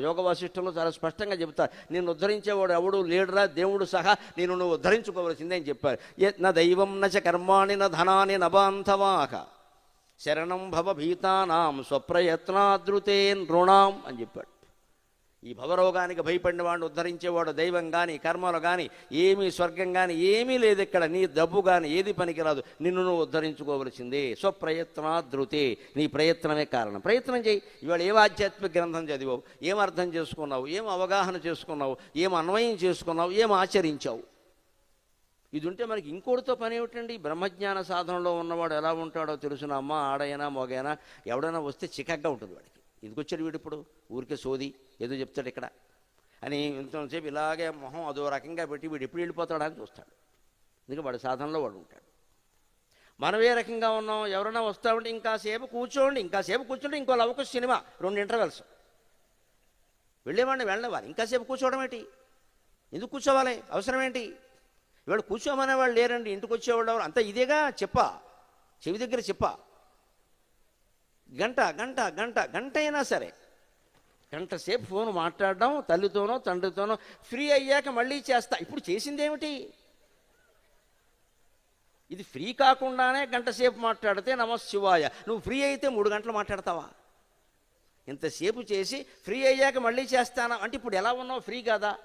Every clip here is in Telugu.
యోగ వాసిష్టంలో చాలా స్పష్టంగా చెబుతారు. నేను ఉద్ధరించేవాడు ఎవడు లేడురా దేవుడు సహా నేను నువ్వు ఉద్ధరించుకోవలసిందే అని చెప్పారు. నా దైవం నచ కర్మాణి న ధనాని నబాంధవాక శరణం భవ భీతానాం స్వప్రయత్నాదృతే నృణాం అని చెప్పాడు. ఈ భవరోగానికి భయపడిన వాడిని ఉద్ధరించేవాడు దైవం కానీ కర్మలు కానీ ఏమీ స్వర్గం కానీ ఏమీ లేదు ఇక్కడ. నీ డబ్బు కానీ ఏది పనికిరాదు. నిన్ను నువ్వు ఉద్ధరించుకోవలసిందే. స్వప్రయత్నాదృతే నీ ప్రయత్నమే కారణం. ప్రయత్నం చేయి. ఇవాళ ఏం ఆధ్యాత్మిక గ్రంథం చదివావు? ఏం అర్థం చేసుకున్నావు? ఏం అవగాహన చేసుకున్నావు? ఏం అన్వయం చేసుకున్నావు? ఏం ఆచరించావు? ఇది ఉంటే మనకి ఇంకోటితో పని ఏమిటండి? బ్రహ్మజ్ఞాన సాధనలో ఉన్నవాడు ఎలా ఉంటాడో తెలుసిన? అమ్మ ఆడైనా మొగైనా ఎవడైనా వస్తే చికగ్గా ఉంటుంది వాడికి. ఎందుకు వచ్చాడు వీడు ఇప్పుడు? ఊరికే సోది ఏదో చెప్తాడు ఇక్కడ. అని ఇంతసేపు ఇలాగే మొహం అదో రకంగా పెట్టి వీడు ఎప్పుడు వెళ్ళిపోతాడా అని చూస్తాడు. ఎందుకంటే వాడు సాధనలో వాడు ఉంటాడు. మనం ఏ రకంగా ఉన్నాం? ఎవరైనా వస్తామంటే ఇంకాసేపు కూర్చోండి ఇంకాసేపు కూర్చోండి ఇంకో లవకు సినిమా రెండు ఇంటర్వెల్స్ వెళ్ళేవాడిని వెళ్ళేవారు ఇంకాసేపు కూర్చోవడం ఏంటి? ఎందుకు కూర్చోవాలి? అవసరం ఏంటి? ఇవాడు కూర్చోమనే వాళ్ళు లేరండి ఇంటికి వచ్చేవాళ్ళు ఎవరు? అంతా ఇదేగా? చెప్పా. చెవి దగ్గర చెప్పా. గంట గంట గంట గంట అయినా సరే. గంట సేపు ఫోన్ మాట్లాడడం తల్లితోనో తండ్రితోనో ఫ్రీ అయ్యాక మళ్ళీ చేస్తా. ఇప్పుడు చేసింది ఏమిటి ఇది ఫ్రీ కాకుండానే గంట సేపు మాట్లాడితే నమశివాయ. నువ్వు ఫ్రీ అయితే మూడు గంటలు మాట్లాడతావా? ఇంతసేపు చేసి ఫ్రీ అయ్యాక మళ్ళీ చేస్తానా? అంటే ఇప్పుడు ఎలా ఉన్నావు? ఫ్రీ కాదా?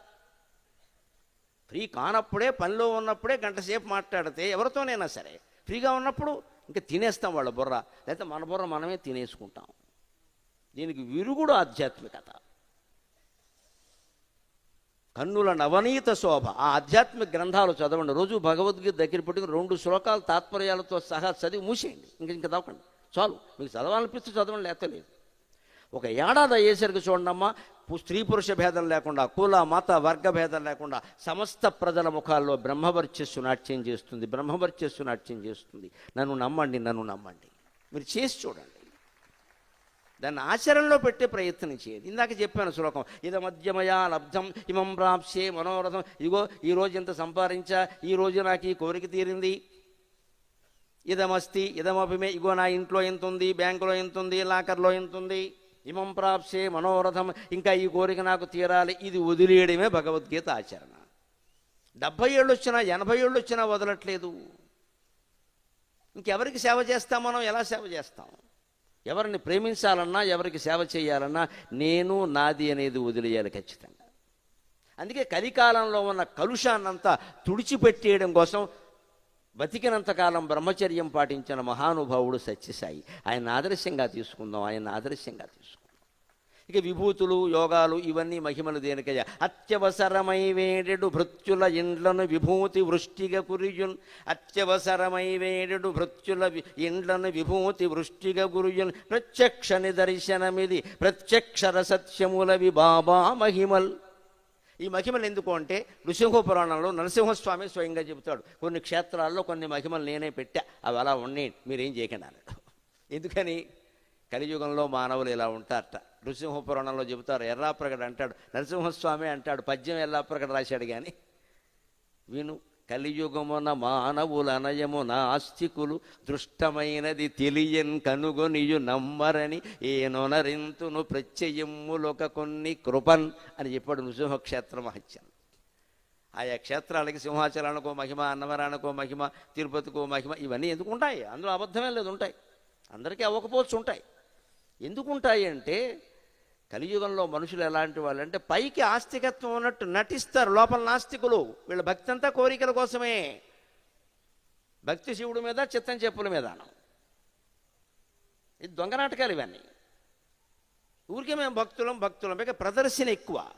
ఫ్రీ కానప్పుడే పనిలో ఉన్నప్పుడే గంట సేపు మాట్లాడితే ఎవరితోనైనా సరే ఫ్రీగా ఉన్నప్పుడు ఇంకా తినేస్తాం వాళ్ళ బుర్ర. లేకపోతే మన బుర్ర మనమే తినేసుకుంటాం. దీనికి విరుగుడు ఆధ్యాత్మికత. కన్నుల నవనీత శోభ. ఆ ఆధ్యాత్మిక గ్రంథాలు చదవండి. రోజు భగవద్గీత దగ్గర పెట్టుకుని రెండు శ్లోకాలు తాత్పర్యాలతో సహా చదివి మూసేయండి. ఇంక ఇంకా చదవకండి. చాలు. మీకు చదవాలనిపిస్తే చదవండి లేకపోతే లేదు. ఒక ఏడాది అయ్యేసరికి చూడండమ్మా స్త్రీ పురుష భేదం లేకుండా కుల మత వర్గ భేదం లేకుండా సమస్త ప్రజల ముఖాల్లో బ్రహ్మవర్చస్సు నాట్యం చేస్తుంది బ్రహ్మవర్చస్సు నాట్యం చేస్తుంది. నన్ను నమ్మండి నన్ను నమ్మండి. మీరు చేసి చూడండి. దాన్ని ఆచరణలో పెట్టే ప్రయత్నం చేయండి. ఇందాక చెప్పాను శ్లోకం ఇద మధ్యమయా లబ్ధం ఇమం ప్రాప్స్యే మనోరథం. ఇదిగో ఈ ఇంత సంపాదించా ఈరోజు నాకు ఈ కోరిక తీరింది. ఇదమస్తి ఇదమభిమే. ఇగో నా ఇంట్లో ఎంత ఉంది బ్యాంకులో ఎంత ఉంది లాకర్లో ఎంత ఉంది ఇమం ప్రాప్సే మనోరథం. ఇంకా ఈ కోరిక నాకు తీరాలి. ఇది వదిలేయడమే భగవద్గీత ఆచరణ. డెబ్భై ఏళ్ళు వచ్చినా ఎనభై ఏళ్ళు వచ్చినా వదలట్లేదు. ఇంకెవరికి సేవ చేస్తాం మనం? ఎలా సేవ చేస్తాం? ఎవరిని ప్రేమించాలన్నా ఎవరికి సేవ చేయాలన్నా నేను నాది అనేది వదిలేయాలి ఖచ్చితంగా. అందుకే కలికాలంలో ఉన్న కలుషాన్నంతా తుడిచిపెట్టేయడం కోసం బతికినంతకాలం బ్రహ్మచర్యం పాటించిన మహానుభావుడు సత్యసాయి. ఆయన ఆదర్శంగా తీసుకుందాం ఆయన ఆదర్శంగా తీసుకుందాం. ఇక విభూతులు యోగాలు ఇవన్నీ మహిమలు దేనికయ్యా? అత్యవసరమై వేడెడు భృత్యుల ఇండ్లను విభూతి వృష్టిగా కురియున్. అత్యవసరమై వేడెడు భృత్యుల ఇండ్లను విభూతి వృష్టిగా గురియున్ ప్రత్యక్షని దర్శనమిది ప్రత్యక్షర సత్యములవి బాబా మహిమల్. ఈ మహిమలు ఎందుకు అంటే నృసింహ పురాణంలో నరసింహస్వామి స్వయంగా చెబుతాడు కొన్ని క్షేత్రాల్లో కొన్ని మహిమలు నేనే పెట్టా అవి అలా ఉన్నాయి మీరేం చేయకండి అన్నాడు. ఎందుకని? కలియుగంలో మానవులు ఇలా ఉంటారట. నృసింహ పురాణంలో చెబుతారు ఎర్రాప్రగడ అంటాడు నరసింహస్వామి అంటాడు పద్యం ఎల్లాప్రగడ రాశాడు కానీ వీణు కలియుగమున మానవుల అనయము నాస్తికులు దృష్టమైనది తెలియన్ కనుగొనియు నమ్మరని ఏనొనరింతును ప్రత్యయములొక కొన్ని కృపన్ అని చెప్పాడు నృసింహక్షేత్ర మహత్యం ఆయా క్షేత్రాలకి సింహాచలానికో మహిమ అన్నవరానికో మహిమ తిరుపతికో మహిమ ఇవన్నీ ఎందుకు ఉంటాయి? అందులో అబద్ధమే లేదు ఉంటాయి. అందరికీ అవ్వకపోవచ్చు ఉంటాయి. ఎందుకు ఉంటాయి అంటే కలియుగంలో మనుషులు ఎలాంటి వాళ్ళు అంటే పైకి ఆస్తికత్వం ఉన్నట్టు నటిస్తారు లోపల నాస్తికులు. వీళ్ళ భక్తి అంతా కోరికల కోసమే. భక్తి శివుడి మీద చిత్తం చెప్పుల మీద. ఇది దొంగ నాటకాలు ఇవన్నీ. ఊరికే మేము భక్తులం భక్తులం. ఇక ప్రదర్శన ఎక్కువ.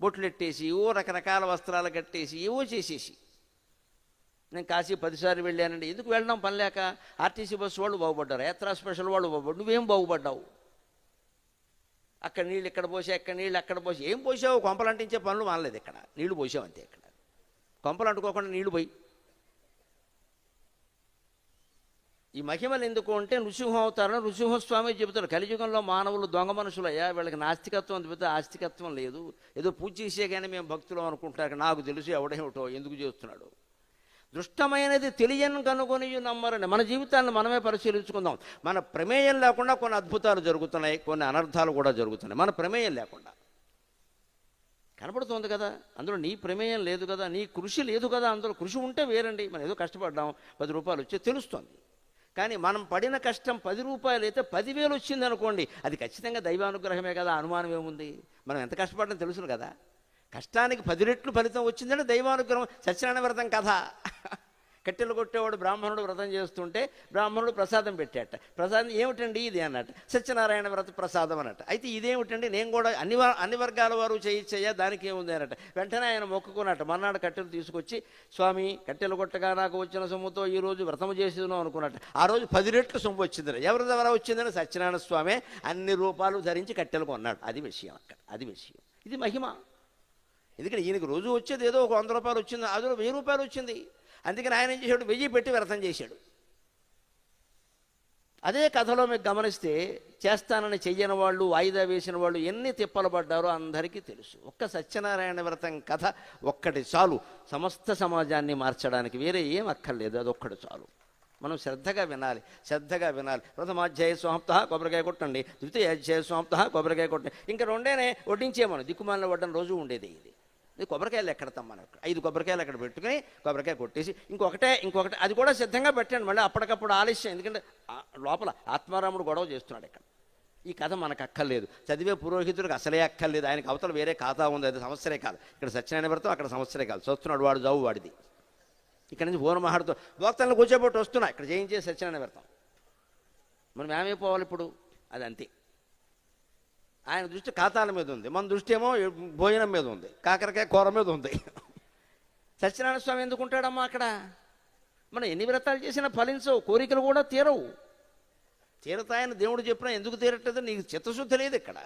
బొట్లు ఎట్టేసి ఓ రకరకాల వస్త్రాలు కట్టేసి ఏవో చేసేసి. నేను కాశీ పదిసార్లు వెళ్ళానండి. ఎందుకు వెళ్ళడం పని లేక? ఆర్టీసీ బస్సు వాళ్ళు బాగుపడ్డారు. యాత్రా స్పెషల్ వాళ్ళు బాగుపడ్డారు. నువ్వేం బాగుపడ్డావు? అక్కడ నీళ్ళు ఇక్కడ పోసి అక్కడ నీళ్ళు అక్కడ పోసి. ఏం పోసావు? కొంపలు అంటించే పనులు మానలేదు ఇక్కడ. నీళ్ళు పోసావు అంతే ఇక్కడ. కొంపలు అంటుకోకుండా నీళ్ళు పోయి. ఈ మహిమలు ఎందుకు అంటే నృసింహం అవతారం నృసింహస్వామి చెబుతారు. కలియుగంలో మానవులు దొంగ మనుషులయ్యా వీళ్ళకి నాస్తికత్వం చెబితే ఆస్తికత్వం లేదు. ఏదో పూజ చేసే కానీ మేము భక్తులు అనుకుంటారు. నాకు తెలుసు ఎవడేమిటో ఎందుకు చేస్తున్నాడు? దృష్టమైనది తెలియని కనుగొని నమ్మరని మన జీవితాన్ని మనమే పరిశీలించుకుందాం. మన ప్రమేయం లేకుండా కొన్ని అద్భుతాలు జరుగుతున్నాయి కొన్ని అనర్థాలు కూడా జరుగుతున్నాయి. మన ప్రమేయం లేకుండా. కనపడుతుంది కదా అందులో నీ ప్రమేయం లేదు కదా నీ కృషి లేదు కదా అందులో కృషి ఉంటే వేరండి. మనం ఏదో కష్టపడ్డాం పది రూపాయలు వచ్చే తెలుస్తుంది. కానీ మనం పడిన కష్టం పది రూపాయలు అయితే పదివేలు వచ్చింది అనుకోండి అది ఖచ్చితంగా దైవానుగ్రహమే కదా అనుమానం ఏముంది? మనం ఎంత కష్టపడడం తెలుసును కదా. కష్టానికి పది రెట్లు ఫలితం వచ్చిందంటే దైవానుగ్రహం సత్యనారాయణ వ్రతం కథ. కట్టెలు కొట్టేవాడు బ్రాహ్మణుడు వ్రతం చేస్తుంటే బ్రాహ్మణుడు ప్రసాదం పెట్టాట. ప్రసాదం ఏమిటండి ఇది అన్నట్టు సత్యనారాయణ వ్రత ప్రసాదం అన్నట్టు అయితే ఇదేమిటండి? నేను కూడా అన్ని అన్ని వర్గాల వారు చేయించయ్యా దానికి ఏముంది అన్నట్టు వెంటనే ఆయన మొక్కుకున్నట్టు మర్నాడు కట్టెలు తీసుకొచ్చి స్వామి కట్టెలు కొట్టగా నాకు వచ్చిన సొమ్ముతో ఈ రోజు వ్రతం చేసేను అనుకున్నట్టు. ఆ రోజు పది రెట్లు సొమ్ము వచ్చింది ఎవరి ద్వారా వచ్చిందని సత్యనారాయణ స్వామి. అన్ని రూపాలు ధరించి కట్టెలు కొన్నాడు. అది విషయం అక్కడ. అది విషయం. ఇది మహిమ. ఎందుకంటే ఈయనకు రోజు వచ్చేది ఏదో ఒక వంద రూపాయలు వచ్చింది అందులో వెయ్యి రూపాయలు వచ్చింది. అందుకని ఆయన ఏం చేశాడు? వెయ్యి పెట్టి వ్రతం చేశాడు. అదే కథలో మీకు గమనిస్తే చేస్తానని చెయ్యని వాళ్ళు వాయిదా వేసిన వాళ్ళు ఎన్ని తిప్పలు పడ్డారో అందరికీ తెలుసు. ఒక్క సత్యనారాయణ వ్రతం కథ ఒక్కటి చాలు. సమస్త సమాజాన్ని మార్చడానికి వేరే ఏం అక్కర్లేదు అదొక్కటి చాలు. మనం శ్రద్ధగా వినాలి శ్రద్ధగా వినాలి. ప్రథమాధ్యాయ సమాప్త కొబ్బరికాయ కొట్టండి. ద్వితీయ అధ్యాయ సమాప్త కొబ్బరికాయ కొట్టండి. ఇంకా రెండేనే వడ్డించేమను దిక్కుమాలిన వడ్డం రోజు ఉండేది ఇది. కొబ్బరికాయలు ఎక్కడతాం మనం ఐదు కొబ్బరికాయలు అక్కడ పెట్టుకుని కొబ్బరికాయ కొట్టేసి ఇంకొకటే ఇంకొకటి అది కూడా సిద్ధంగా పెట్టండి మళ్ళీ అప్పటికప్పుడు ఆలస్యం. ఎందుకంటే లోపల ఆత్మారాముడు గొడవ చేస్తున్నాడు ఇక్కడ. ఈ కథ మనకు అక్కర్లేదు. చదివే పురోహితుడికి అసలే అక్కర్లేదు. ఆయనకి అవతల వేరే ఖాతా ఉంది. అది సంవత్సరే కాదు. ఇక్కడ సత్యనారాయణ వ్రతం అక్కడ సంవత్సరే కాదు. చూస్తున్నాడు వాడు జావు వాడిది. ఇక్కడ నుంచి పూర్ణ మహాడుతో భోక్తలను కూర్చోబెట్టి వస్తున్నా. ఇక్కడ జయించే సత్యనారాయణ వ్రతం మనం ఏమైపోవాలి ఇప్పుడు? అది అంతే. ఆయన దృష్టి ఖాతాల మీద ఉంది. మన దృష్టి ఏమో భోజనం మీద ఉంది. కాకరకాయ కూర మీద ఉంది. సత్యనారాయణ స్వామి ఎందుకు ఉంటాడమ్మా అక్కడ? మనం ఎన్ని వ్రతాలు చేసినా ఫలించవు కోరికలు కూడా తీరవు. తీరతాయని దేవుడు చెప్పినా ఎందుకు తీరట్లేదు? నీకు చిత్తశుద్ధి లేదు ఇక్కడ.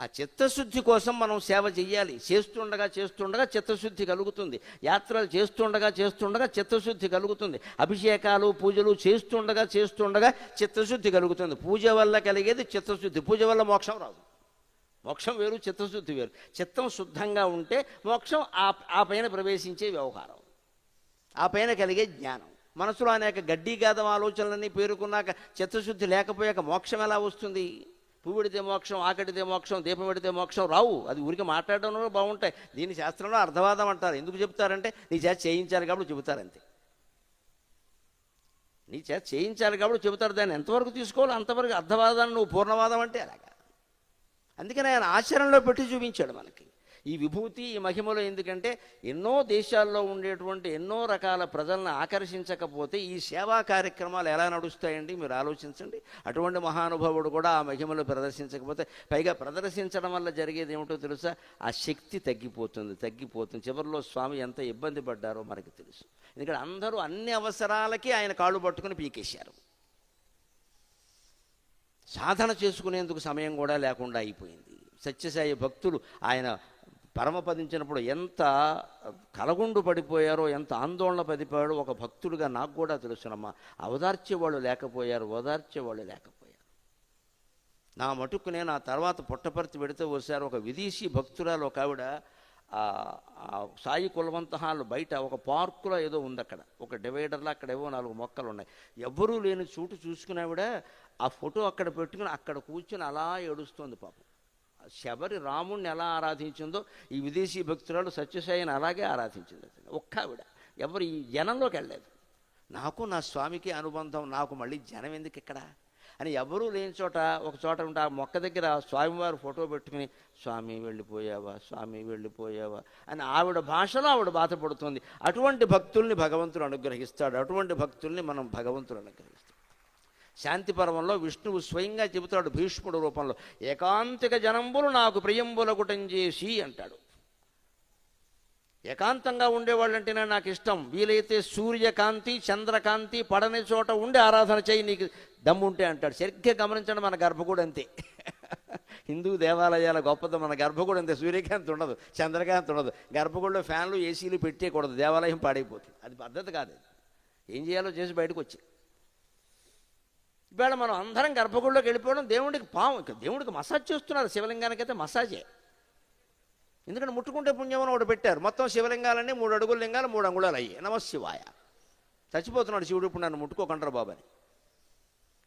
ఆ చిత్తశుద్ధి కోసం మనం సేవ చెయ్యాలి. చేస్తుండగా చేస్తుండగా చిత్తశుద్ధి కలుగుతుంది. యాత్రలు చేస్తుండగా చేస్తుండగా చిత్తశుద్ధి కలుగుతుంది. అభిషేకాలు పూజలు చేస్తుండగా చేస్తుండగా చిత్తశుద్ధి కలుగుతుంది. పూజ వల్ల కలిగేది చిత్తశుద్ధి. పూజ వల్ల మోక్షం రాదు. మోక్షం వేరు చిత్తశుద్ధి వేరు. చిత్తం శుద్ధంగా ఉంటే మోక్షం ఆ ఆ పైన ప్రవేశించే వ్యవహారం. ఆ పైన కలిగే జ్ఞానం. మనసులో అనేక గడ్డి గాధం ఆలోచనలన్నీ పేరుకున్నాక చిత్తశుద్ధి లేకపోయాక మోక్షం ఎలా వస్తుంది? పువ్వుడితే మోక్షం ఆకటితే మోక్షం దీపం పెడితే మోక్షం రావు. అది ఊరికి మాట్లాడడంలో బాగుంటాయి. దీని శాస్త్రంలో అర్థవాదం అంటారు. ఎందుకు చెప్తారంటే నీ చేత చేయించాలి కాబట్టి చెబుతారంతే నీ చేత చేయించాలి కాబట్టి చెబుతారు. దాన్ని ఎంతవరకు తీసుకోవాలి? అంతవరకు అర్థవాదాన్ని నువ్వు పూర్ణవాదం అంటే అలాగా. అందుకని ఆయన ఆచరణలో పెట్టి చూపించాడు మనకి. ఈ విభూతి ఈ మహిమలో ఎందుకంటే ఎన్నో దేశాల్లో ఉండేటువంటి ఎన్నో రకాల ప్రజలను ఆకర్షించకపోతే ఈ సేవా కార్యక్రమాలు ఎలా నడుస్తాయండి మీరు ఆలోచించండి. అటువంటి మహానుభావుడు కూడా ఆ మహిమలు ప్రదర్శించకపోతే పైగా ప్రదర్శించడం వల్ల జరిగేది ఏమిటో తెలుసా? ఆ శక్తి తగ్గిపోతుంది తగ్గిపోతుంది. చివరిలో స్వామి ఎంత ఇబ్బంది పడ్డారో మనకి తెలుసు. ఎందుకంటే అందరూ అన్ని అవసరాలకి ఆయన కాళ్ళు పట్టుకుని పీకేశారు. సాధన చేసుకునేందుకు సమయం కూడా లేకుండా అయిపోయింది. సత్యసాయి భక్తులు ఆయన పరమపదించినప్పుడు ఎంత కలగుండు పడిపోయారో ఎంత ఆందోళన పడిపోయారో ఒక భక్తుడిగా నాకు కూడా తెలుసునమ్మా. అవదార్చేవాళ్ళు లేకపోయారు ఓదార్చేవాళ్ళు లేకపోయారు. నా మటుకు నేను ఆ తర్వాత పుట్టపర్తి పెడితే వచ్చారు ఒక విదేశీ భక్తురాలు ఒక ఆవిడ సాయి కులవంత హాల్ బయట ఒక పార్కులో ఏదో ఉంది అక్కడ ఒక డివైడర్లో అక్కడ ఏవో నాలుగు మొక్కలు ఉన్నాయి ఎవ్వరూ లేని చోటు చూసుకునేవిడ ఆ ఫోటో అక్కడ పెట్టుకుని అక్కడ కూర్చుని అలా ఏడుస్తుంది పాపం. శబరి రాముణ్ణి ఎలా ఆరాధించిందో ఈ విదేశీ భక్తురాలు సత్యసాయిని అలాగే ఆరాధించింది. ఒక్క ఆవిడ. ఎవరు ఈ జనంలోకి వెళ్ళలేదు. నాకు నా స్వామికి అనుబంధం నాకు మళ్ళీ జనం ఎందుకు ఇక్కడ? అని ఎవరూ లేని చోట ఒక చోట ఉంటే ఆ మొక్క దగ్గర స్వామివారు ఫోటో పెట్టుకుని స్వామి వెళ్ళిపోయావా? స్వామి వెళ్ళిపోయావా? అని ఆవిడ భాషలో ఆవిడ బాధపడుతుంది. అటువంటి భక్తుల్ని భగవంతుడు అనుగ్రహిస్తాడు. అటువంటి భక్తుల్ని మనం భగవంతుడు అనుగ్రహిస్తాడు శాంతి పర్వంలో విష్ణువు స్వయంగా చెబుతాడు భీష్ముడు రూపంలో ఏకాంతిక జనంబులు నాకు ప్రియంబులగుటం చేసి అంటాడు. ఏకాంతంగా ఉండేవాళ్ళంటేనే నాకు ఇష్టం. వీలైతే సూర్యకాంతి చంద్రకాంతి పడని చోట ఉండి ఆరాధన చేయి నీకు దమ్ముంటే అంటాడు. సరిగ్గా గమనించండి మన గర్భగుడి అంతే. హిందూ దేవాలయాల గొప్పది మన గర్భగుడి అంతే. సూర్యకాంతి ఉండదు చంద్రకాంతి ఉండదు. గర్భగుడిలో ఫ్యాన్లు ఏసీలు పెట్టేయకూడదు. దేవాలయం పాడైపోతుంది. అది పద్ధతి కాదు. ఏం చేయాలో చేసి బయటకు వచ్చింది ఇవాళ మనం అందరం గర్భగుడిలోకి వెళ్ళిపోవడం దేవుడికి పాము. దేవుడికి మసాజ్ చేస్తున్నారు. శివలింగానికైతే మసాజే. ఎందుకంటే ముట్టుకుంటే పుణ్యం అని ఒకటి పెట్టారు. మొత్తం శివలింగాలన్నీ మూడు అడుగుల లింగాలు మూడు అంగుళాలు అయ్యాయి. నమశివాయ చచ్చిపోతున్నాడు శివుడు ఇప్పుడు నన్ను ముట్టుకోకంటారు బాబని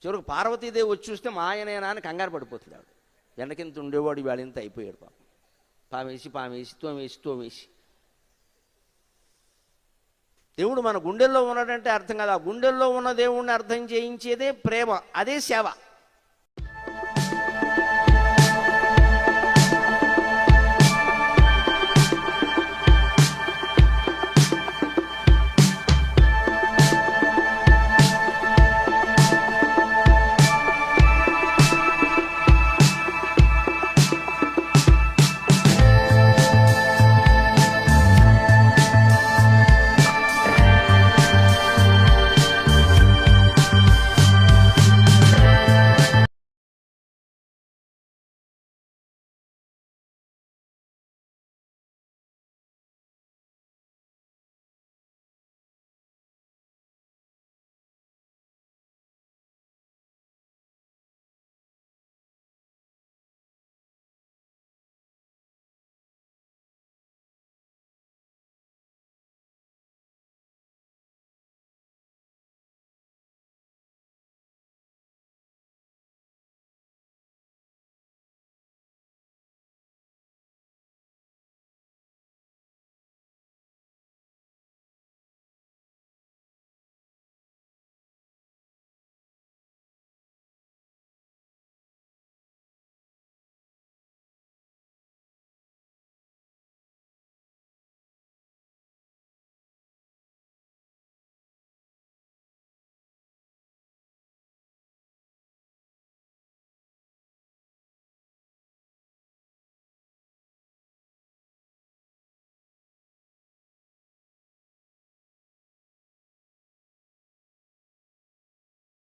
చివరికి పార్వతీదేవి వచ్చి చూస్తే మా ఆయనేనా అని కంగారు పడిపోతుంది ఆవిడ వెనకింత ఉండేవాడు ఇవాళ ఇంత అయిపోయాడు పాపం. పామేసి పామేసి తోమేసి తోమేసి. దేవుడు మన గుండెల్లో ఉన్నాడంటే అర్థం కదా. ఆ గుండెల్లో ఉన్న దేవుణ్ణి అర్థం చేయించేదే ప్రేమ అదే సేవ.